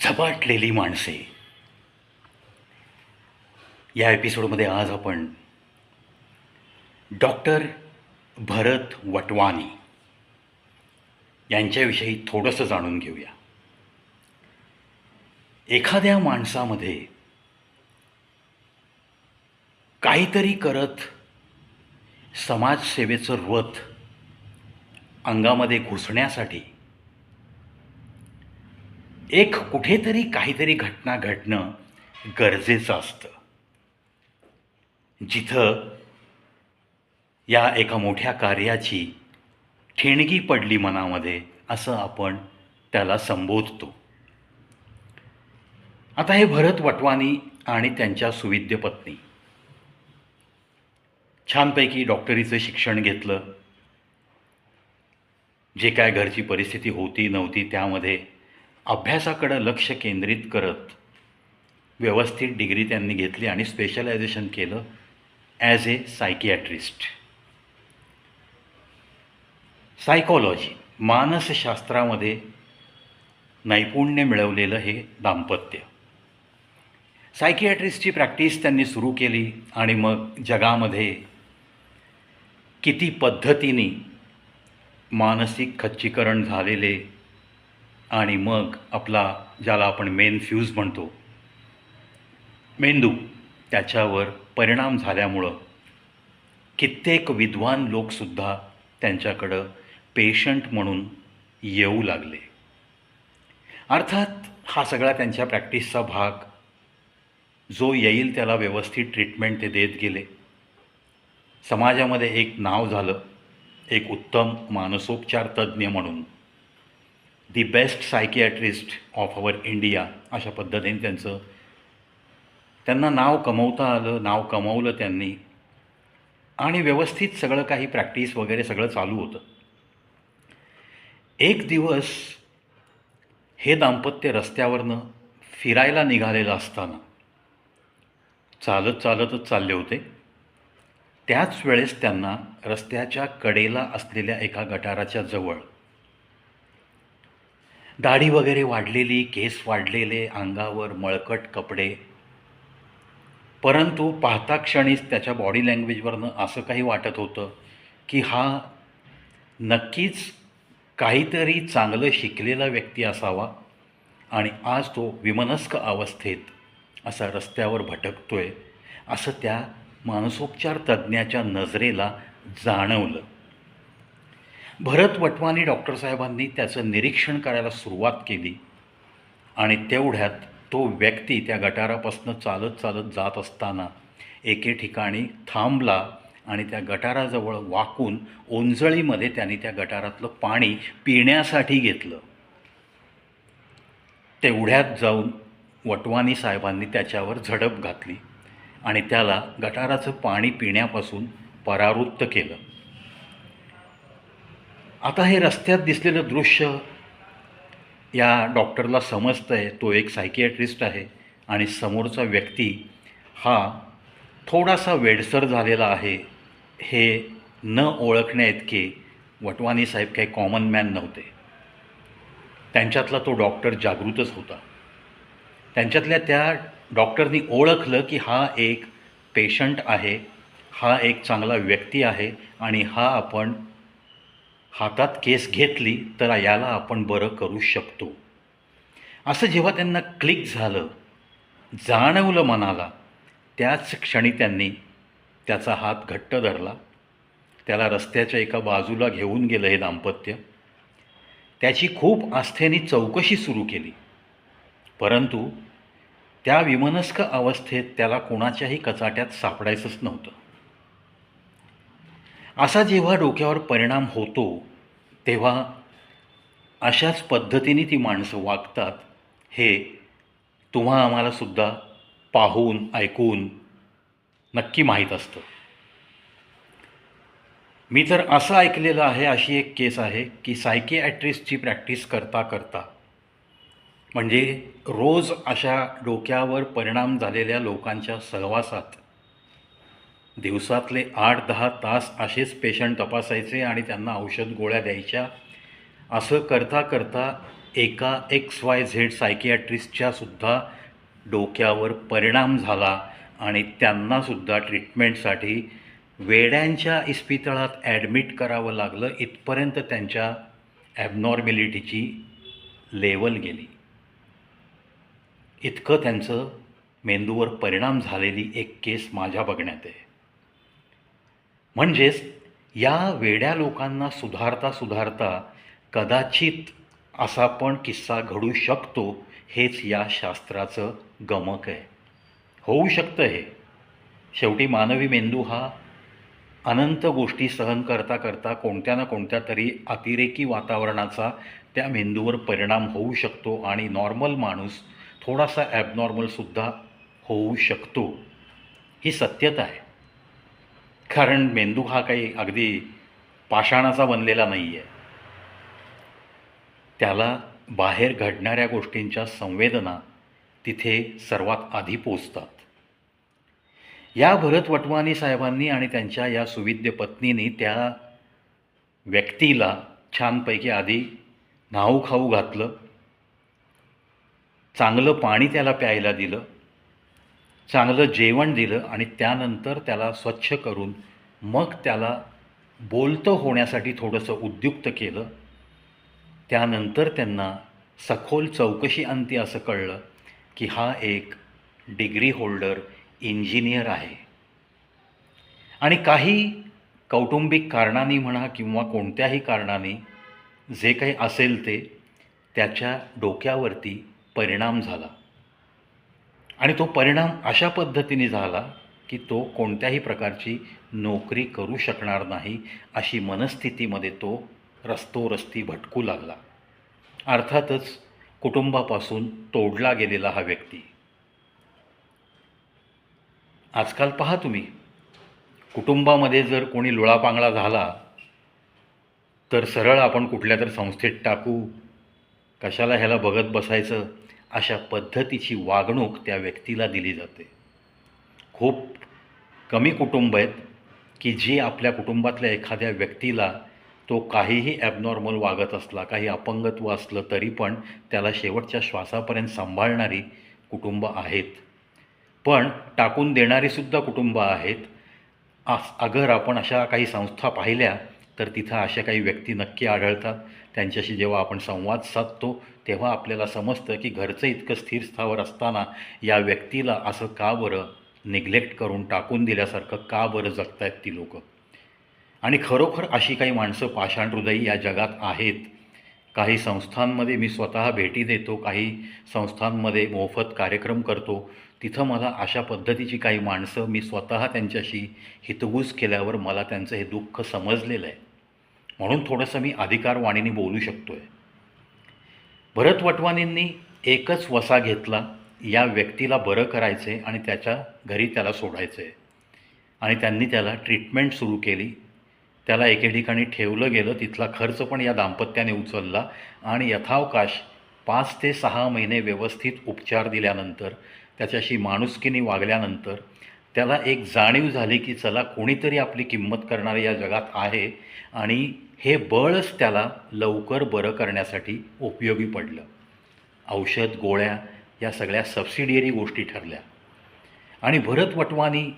झपाटलेली माणसे. या एपिसोडमध्ये आज आपण डॉक्टर भरत वटवानी यांच्याविषयी थोडंसं जाणून घेऊया. एखाद्या माणसामध्ये काहीतरी करत समाजसेवेचं व्रत अंगामध्ये घुसण्यासाठी एक कुठेतरी काहीतरी घटना घडणं गरजेचं असतं. जिथं या एका मोठ्या कार्याची ठिणगी पडली मनामध्ये असं आपण त्याला संबोधतो. आता हे भरत वटवानी आणि त्यांच्या सुविद्य पत्नी. छानपैकी डॉक्टरीचं शिक्षण घेतलं. जे काय घरची परिस्थिती होती नव्हती त्यामध्ये अभ्यासाकडं लक्ष केंद्रित करत व्यवस्थित डिग्री त्यांनी घेतली आणि स्पेशलायझेशन केलं ॲज ए सायकियाट्रिस्ट सायकॉलॉजी मानसशास्त्रामध्ये नैपुण्य मिळवलेलं हे दाम्पत्य. सायकियाट्रिस्टची प्रॅक्टिस त्यांनी सुरू केली आणि मग जगामध्ये किती पद्धतीने मानसिक खच्चीकरण झालेले आणि मग आपला ज्याला आपण मेन फ्यूज म्हणतो मेंदू त्याच्यावर परिणाम झाल्यामुळं कित्येक विद्वान लोकसुद्धा त्यांच्याकडं पेशंट म्हणून येऊ लागले. अर्थात हा सगळा त्यांच्या प्रॅक्टिसचा भाग जो येईल त्याला व्यवस्थित ट्रीटमेंट ते देत गेले. समाजामध्ये एक नाव झालं एक उत्तम मानसोपचार तज्ज्ञ म्हणून. The best psychiatrist of our India अशा पद्धतीने त्यांचं त्यांना नाव कमवता आलं नाव कमवलं त्यांनी. आणि व्यवस्थित सगळं काही प्रॅक्टिस वगैरे सगळं चालू होतं. एक दिवस हे दाम्पत्य रस्त्यावरनं फिरायला निघालेलं असताना चालत चालतच चालले होते. त्याच वेळेस त्यांना रस्त्याच्या कडेला असलेल्या एका गटाराच्या जवळ दाढी वगैरे वाढलेली केस वाढलेले अंगावर मळकट कपडे. परंतु पाहता क्षणीच त्याच्या बॉडी लँग्वेजवरनं असं काही वाटत होतं की हा नक्कीच काहीतरी चांगलं शिकलेला व्यक्ती असावा आणि आज तो विमनस्क अवस्थेत असा रस्त्यावर भटकतोय असं त्या मानसोपचार तज्ज्ञाच्या नजरेला जाणवलं. भरत वटवानी डॉक्टर साहेबांनी त्याचं निरीक्षण करायला सुरुवात केली आणि तेवढ्यात तो व्यक्ती त्या गटारापासून चालत चालत जात असताना एके ठिकाणी थांबला आणि त्या गटाराजवळ वाकून ओंजळीमध्ये त्यांनी त्या गटारातलं पाणी पिण्यासाठी घेतलं. तेवढ्यात जाऊन वटवानी साहेबांनी त्याच्यावर झडप घातली आणि त्याला गटाराचं पाणी पिण्यापासून परावृत्त केलं. आता हे रस्त्यात दिसलेलं दृश्य या डॉक्टरला समजतं आहे तो एक सायकियाट्रिस्ट आहे आणि समोरचा व्यक्ती हा थोडासा वेडसर झालेला आहे हे न ओळखण्या इतके वटवानी साहेब काही कॉमन मॅन नव्हते. त्यांच्यातला तो डॉक्टर जागृतच होता. त्यांच्यातल्या त्या डॉक्टरनी ओळखलं की हा एक पेशंट आहे हा एक चांगला व्यक्ती आहे आणि हा आपण हातात केस घेतली तर याला आपण बरं करू शकतो. असं जेव्हा त्यांना क्लिक झालं जाणवलं मनाला त्याच क्षणी त्यांनी त्याचा हात घट्ट धरला. त्याला रस्त्याच्या एका बाजूला घेऊन गेलं हे दाम्पत्य. त्याची खूप आस्थेने चौकशी सुरू केली. परंतु त्या विमनस्क अवस्थेत त्याला कोणाच्याही कचाट्यात सापडायचंच नव्हतं. असा जेव्हा डोक्यावर परिणाम होतो तेव्हा अशाच पद्धतीने ती माणसं वागतात हे तुम्हा आम्हालासुद्धा पाहून ऐकून नक्की माहीत असतं. मी तर असं ऐकलेलं आहे अशी एक केस आहे की सायकिॲट्रिस्टची प्रॅक्टिस करता करता म्हणजे रोज अशा डोक्यावर परिणाम झालेल्या लोकांच्या सहवासात दिवसातले आठ दहा तास असेच पेशंट तपासायचे आणि त्यांना औषध गोळ्या द्यायच्या. असं करता करता एका एक्स वाय झेड सायकियाट्रिस्टच्यासुद्धा डोक्यावर परिणाम झाला आणि त्यांनासुद्धा ट्रीटमेंटसाठी वेड्यांच्या इस्पितळात ॲडमिट करावं लागलं. इथपर्यंत त्यांच्या ॲबनॉर्मॅलिटीची लेवल गेली. इतकं त्यांचं मेंदूवर परिणाम झालेली एक केस माझ्या बघण्यात आहे. म्हणजेच या वेड्या लोकांना सुधारता सुधारता कदाचित असा पण किस्सा घडू शकतो हेच या शास्त्राचं गमक आहे. होऊ शकतं हे. शेवटी मानवी मेंदू हा अनंत गोष्टी सहन करता करता कोणत्या ना कोणत्या तरी अतिरेकी वातावरणाचा त्या मेंदूवर परिणाम होऊ शकतो आणि नॉर्मल माणूस थोडासा ॲबनॉर्मलसुद्धा होऊ शकतो. ही सत्यता आहे. कारण मेंदू हा काही अगदी पाषाणाचा बनलेला नाही आहे त्याला बाहेर घडणाऱ्या गोष्टींच्या संवेदना तिथे सर्वात आधी पोचतात. या भरत वटवानी साहेबांनी आणि त्यांच्या या सुविद्य पत्नीने त्या व्यक्तीला छानपैकी आधी न्हाऊ खाऊ घातलं चांगलं पाणी त्याला प्यायला दिलं चांगलं जेवण दिलं आणि त्यानंतर त्याला स्वच्छ करून मग त्याला बोलतं होण्यासाठी थोडंसं उद्युक्त केलं. त्यानंतर त्यांना सखोल चौकशी अंती असं कळलं की हा एक डिग्री होल्डर इंजिनियर आहे. आणि काही कौटुंबिक कारणांनी म्हणा किंवा कोणत्याही कारणाने जे काही असेल ते त्याच्या डोक्यावरती परिणाम झाला. आणि तो परिणाम अशा पद्धतीने झाला की तो कोणत्याही प्रकारची नोकरी करू शकणार नाही अशी मनस्थितीमध्ये तो रस्तोरस्ती भटकू लागला. अर्थातच कुटुंबापासून तोडला गेलेला हा व्यक्ती. आजकाल पहा तुम्ही कुटुंबामध्ये जर कोणी लुळापांगळा झाला तर सरळ आपण कुठल्या तर संस्थेत टाकू. कशाला ह्याला बघत बसायचं? अशा पद्धतीची वागणूक त्या व्यक्तीला दिली जाते. खूप कमी कुटुंब आहेत की जी आपल्या कुटुंबातल्या एखाद्या व्यक्तीला तो काहीही ॲबनॉर्मल वागत असला काही अपंगत्व असलं तरी पण त्याला शेवटच्या श्वासापर्यंत सांभाळणारी कुटुंब आहेत. पण टाकून देणारीसुद्धा कुटुंब आहेत. आस अगर आपण अशा काही संस्था पाहिल्या तर तिथं अशा काही व्यक्ती नक्की आढळतात. त्यांच्याशी जेव्हा आपण संवाद साधतो तेव्हा आपल्याला समजतं की घरचं इतकं स्थिर स्थावर असताना या व्यक्तीला असं का बरं निग्लेक्ट करून टाकून दिल्यासारखं का बरं जगतायत ती लोकं? आणि खरोखर अशी काही माणसं पाषाण हृदयी या जगात आहेत? काही संस्थांमध्ये मी स्वतः भेटी देतो काही संस्थांमध्ये मोफत कार्यक्रम करतो. तिथं मला अशा पद्धतीची काही माणसं मी स्वतः त्यांच्याशी हितगुज केल्यावर मला त्यांचं हे दुःख समजलेलं आहे. म्हणून थोडंसं मी अधिकारवाणीने बोलू शकतो आहे भरत वटवाणींनी एकच वसा घेतला या व्यक्तीला बरं करायचे आणि त्याच्या घरी त्याला सोडायचे आणि त्यांनी त्याला ट्रीटमेंट सुरू केली. त्याला एके ठिकाणी ठेवलं गेलं तिथला खर्च पण या दाम्पत्याने उचलला आणि यथावकाश पाच ते सहा महिने व्यवस्थित उपचार दिल्यानंतर त्याच्याशी माणुसकीने वागल्यानंतर त्याला एक जाणीव झाली की चला कोणीतरी आपली किंमत करणारे या जगात आहे आणि हे बळच त्याला लवकर बरं करण्यासाठी उपयोगी पडलं. औषध गोळ्या या सगळ्या सबसिडियरी गोष्टी ठरल्या. आणि भरत वटवानी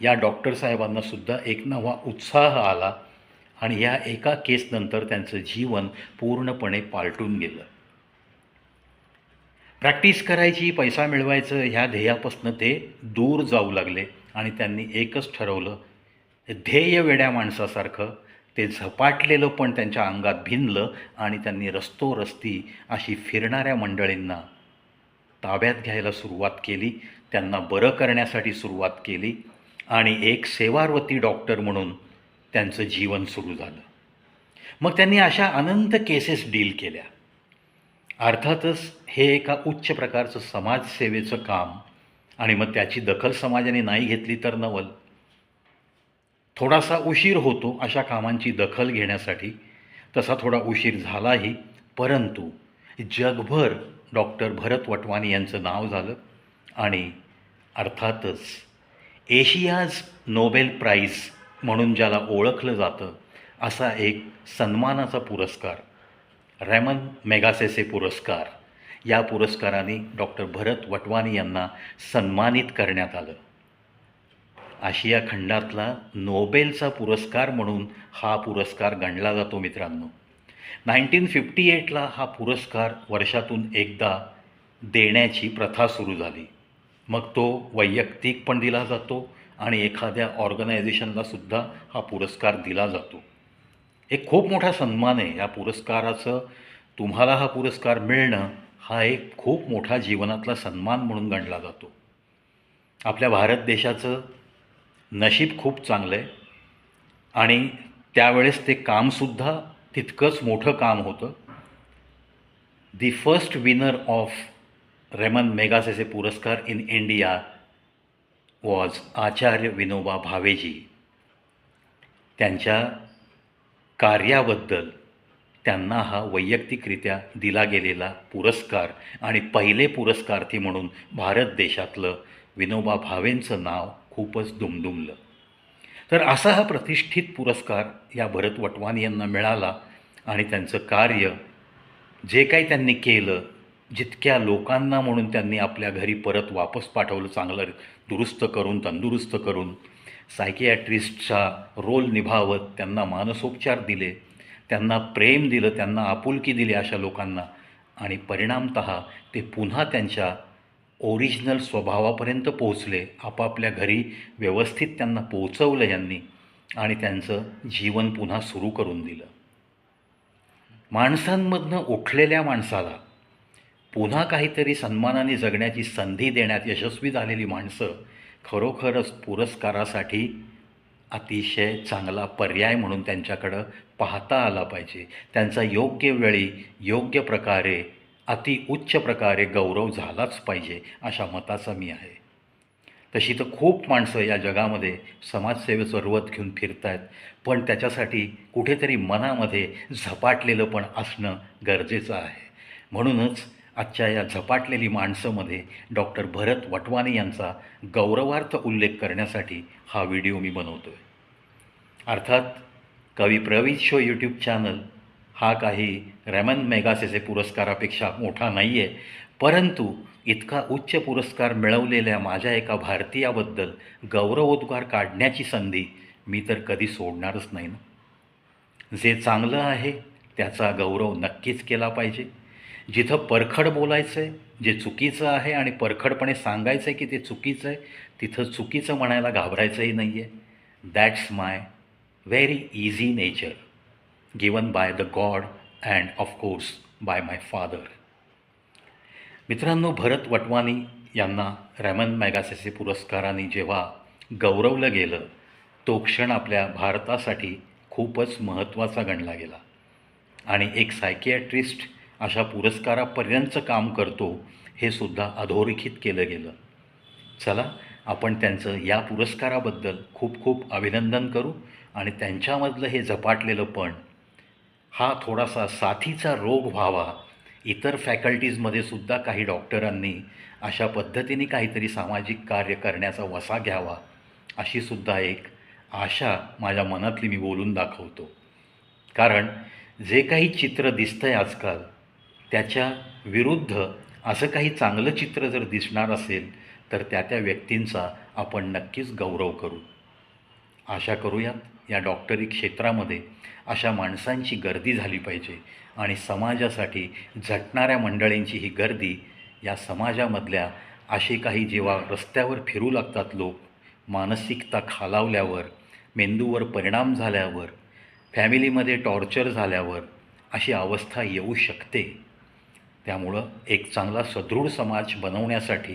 या डॉक्टर साहेबांनासुद्धा एक नवा उत्साह आला आणि या एका केसनंतर त्यांचं जीवन पूर्णपणे पालटून गेलं. प्रॅक्टिस करायची पैसा मिळवायचं ह्या ध्येयापासून ते दूर जाऊ लागले आणि त्यांनी एकच ठरवलं ध्येय वेड्या माणसासारखं ते झपाटलेलं पण त्यांच्या अंगात भिनलं आणि त्यांनी रस्तोरस्ती अशी फिरणाऱ्या मंडळींना ताब्यात घ्यायला सुरुवात केली त्यांना बरं करण्यासाठी सुरुवात केली आणि एक सेवारवती डॉक्टर म्हणून त्यांचं जीवन सुरू झालं. मग त्यांनी अशा अनंत केसेस डील केल्या. अर्थातच हे एका उच्च प्रकारचं समाजसेवेचं काम आणि मग त्याची दखल समाजाने नाही घेतली तर नवल. थोडासा उशीर होतो अशा कामांची दखल घेण्यासाठी तसा थोडा उशीर झालाही परंतु जगभर डॉक्टर भरत वटवानी यांचं नाव झालं आणि अर्थातच एशियाज नोबेल प्राईज म्हणून ज्याला ओळखलं जातं असा एक सन्मानाचा पुरस्कार रॅमन मेगासेसे पुरस्कार. या पुरस्काराने डॉक्टर भरत वटवानी यांना सन्मानित करण्यात आलं. आशिया खंडातला नोबेलचा पुरस्कार म्हणून हा पुरस्कार गणला जातो मित्रांनो. नाईन्टीन फिफ्टी एटला हा पुरस्कार वर्षातून एकदा देण्याची प्रथा सुरू झाली. मग तो वैयक्तिक पण दिला जातो आणि एखाद्या ऑर्गनायझेशनला सुद्धा हा पुरस्कार दिला जातो. एक खूप मोठा सन्मान आहे. या पुरस्काराचं तुम्हाला हा पुरस्कार मिळणं हा एक खूप मोठा जीवनातला सन्मान म्हणून गणला जातो. आपल्या भारत देशाचं नशीब खूप चांगलं आहे आणि त्यावेळेस ते कामसुद्धा तितकंच मोठं काम होतं. The first winner of Ramon Magsaysay पुरस्कार in India was Acharya Vinoba भावेजी. त्यांच्या कार्याबद्दल. त्यांना हा वैयक्तिकरित्या दिला गेलेला पुरस्कार आणि पहिले पुरस्कार्थी म्हणून भारत देशातलं विनोबा भावेंचं नाव खूपच दुमदुमलं. तर असा हा प्रतिष्ठित पुरस्कार या भरत वटवानी यांना मिळाला आणि त्यांचं कार्य जे काही त्यांनी केलं जितक्या लोकांना म्हणून त्यांनी आपल्या घरी परत वापस पाठवलं चांगलं दुरुस्त करून तंदुरुस्त करून सायकियाट्रिस्टचा रोल निभावत त्यांना मानसोपचार दिले त्यांना प्रेम दिलं त्यांना आपुलकी दिली अशा लोकांना. आणि परिणामत ते पुन्हा त्यांच्या ओरिजिनल स्वभावापर्यंत पोहोचले. आपापल्या घरी व्यवस्थित त्यांना पोहोचवलं यांनी आणि त्यांचं जीवन पुन्हा सुरू करून दिलं. माणसांमधनं उठलेल्या माणसाला पुन्हा काहीतरी सन्मानाने जगण्याची संधी देण्यात यशस्वी झालेली माणसं खरोखरच पुरस्कारासाठी अतिशय चांगला पर्याय म्हणून त्यांच्याकडं पाहता आला पाहिजे. त्यांचा योग्य वेळी योग्य प्रकारे अति उच्च प्रकारे गौरव झालाच पाहिजे अशा मताचा मी आहे. तशी तर खूप माणसं या जगामध्ये समाजसेवेचं रुवत घेऊन फिरत आहेत पण त्याच्यासाठी कुठेतरी मनामध्ये झपाटलेलं पण असणं गरजेचं आहे. म्हणूनच आजच्या या झपाटलेली माणसंमध्ये डॉक्टर भरत वटवानी यांचा गौरवार्थ उल्लेख करण्यासाठी हा व्हिडिओ मी बनवतो आहे अर्थात कवी प्रवीण शो यूट्यूब चॅनल हा काही रेमन मेगासेचे पुरस्कारापेक्षा मोठा नाही आहे परंतु इतका उच्च पुरस्कार मिळवलेल्या माझ्या एका भारतीयाबद्दल गौरवोद्गार काढण्याची संधी मी तर कधी सोडणारच नाही ना. जे चांगलं आहे त्याचा गौरव नक्कीच केला पाहिजे. जिथं परखड बोलायचं आहे जे चुकीचं आहे आणि परखडपणे सांगायचं आहे की ते चुकीचं आहे तिथं चुकीचं म्हणायला घाबरायचंही नाही आहे that's my very easy nature given by the god and of course by my father मित्रांनो भरत वटवानी यांना रॅमन मॅगासेसे पुरस्काराने जेव्हा गौरवलं गेलं तो क्षण आपल्या भारतासाठी खूपच महत्त्वाचा गणला गेला. आणि एक सायकियाट्रिस्ट अशा पुरस्कारापर्यंतचं काम करतो हे सुद्धा अधोरेखित केलं गेलं. चला आपण त्यांचं या पुरस्काराबद्दल खूप खूप अभिनंदन करू आणि त्यांच्यामधलं हे झपाटलेलं पण. हा थोडासा साथीचा रोग व्हावा. इतर फॅकल्टीजमध्ये सुद्धा काही डॉक्टरांनी अशा पद्धतीने काहीतरी सामाजिक कार्य करण्याचा वसा घ्यावा अशी सुद्धा एक आशा माझ्या मनातली मी बोलून दाखवतो. कारण जे काही चित्र दिसतं आहे आजकाल त्याच्या विरुद्ध असं काही चांगलं चित्र जर दिसणार असेल तर त्या त्या व्यक्तींचा आपण नक्कीच गौरव करू. आशा करूयात या डॉक्टरी क्षेत्रामध्ये अशा माणसांची गर्दी झाली पाहिजे आणि समाजासाठी झटणाऱ्या मंडळींची ही गर्दी या समाजामधल्या असे काही जेव्हा रस्त्यावर फिरू लागतात लोक मानसिकता खालावल्यावर मेंदूवर परिणाम झाल्यावर फॅमिलीमध्ये टॉर्चर झाल्यावर अशी अवस्था येऊ शकते. त्यामुळं एक चांगला सदृढ समाज बनवण्यासाठी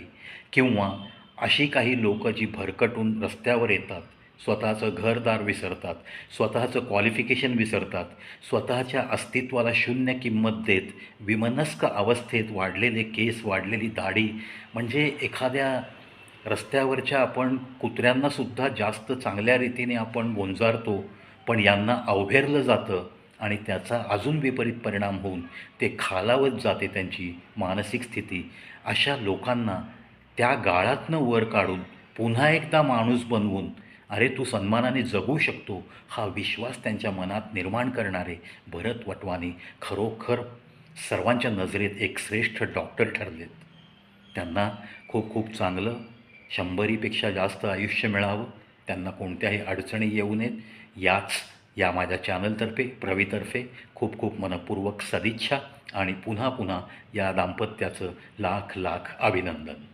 किंवा अशी काही लोक जी भरकटून रस्त्यावर येतात स्वतःचं घरदार विसरतात स्वतःचं क्वालिफिकेशन विसरतात स्वतःच्या अस्तित्वाला शून्य किंमत देत विमनस्क अवस्थेत वाढलेले केस वाढलेली दाढी म्हणजे एखाद्या रस्त्यावरच्या आपण कुत्र्यांनासुद्धा जास्त चांगल्या रीतीने आपण गोंजारतो पण यांना अवघेरलं जातं आणि त्याचा अजून विपरीत परिणाम होऊन ते खालावत जाते त्यांची मानसिक स्थिती. अशा लोकांना त्या गाळातनं वर काढून पुन्हा एकदा माणूस बनवून अरे तू सन्मानाने जगू शकतो हा विश्वास त्यांच्या मनात निर्माण करणारे भरत वटवानी खरोखर सर्वांच्या नजरेत एक श्रेष्ठ डॉक्टर ठरलेत. त्यांना खूप खूप चांगलं शंभरीपेक्षा जास्त आयुष्य मिळावं त्यांना कोणत्याही अडचणी येऊ नयेत याच या माझ्या चॅनलतर्फे प्रवीतर्फे खूप खूप मनपूर्वक सदिच्छा आणि पुन्हा पुन्हा या दाम्पत्याचं लाख लाख अभिनंदन.